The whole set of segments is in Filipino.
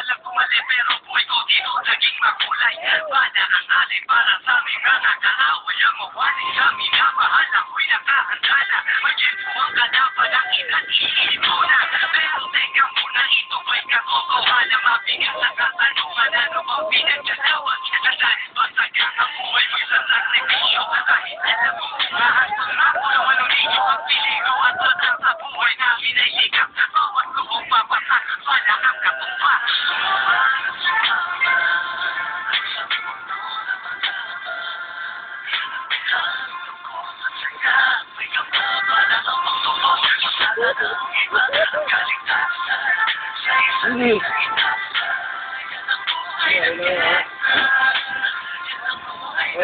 alam kung mali pero buhay ko dito naging makulay. Bala ang alay para sa aming mga kaaway Ang mawali kami na mahal ako'y nakahandala Magento ang kalaban ang inatili mo na Pero teka muna ito ba'y katotohanan Mabigat na katanungan ano bang pinagdalawa Nasaan ba sa kakabuhay magsasakripisyo? Kahit alam mo ba O,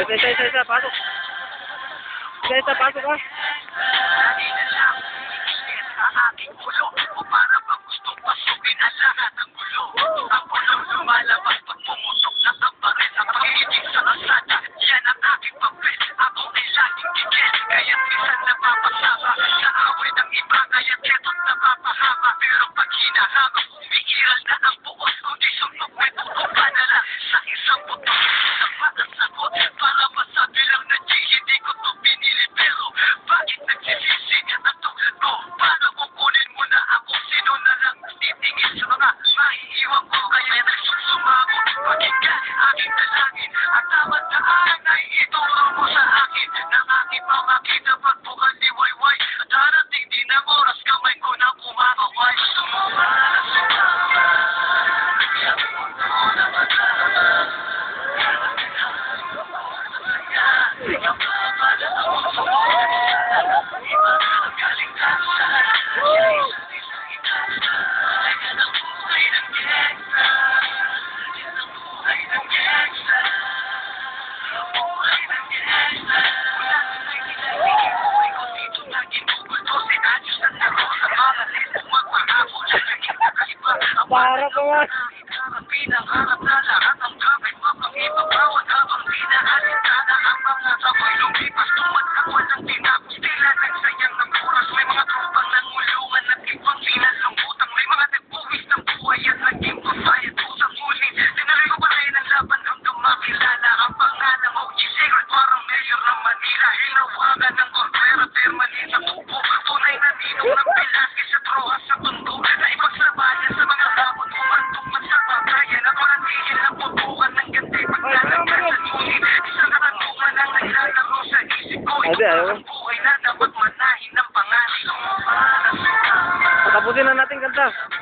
isa, isa, isa, isa, pasok. Isa, pasok ka. Para ko nga. Pinakakatala at ang kapit mapakita bawat habang pinahalintada ang mga sabay lumipas tumat Yeah.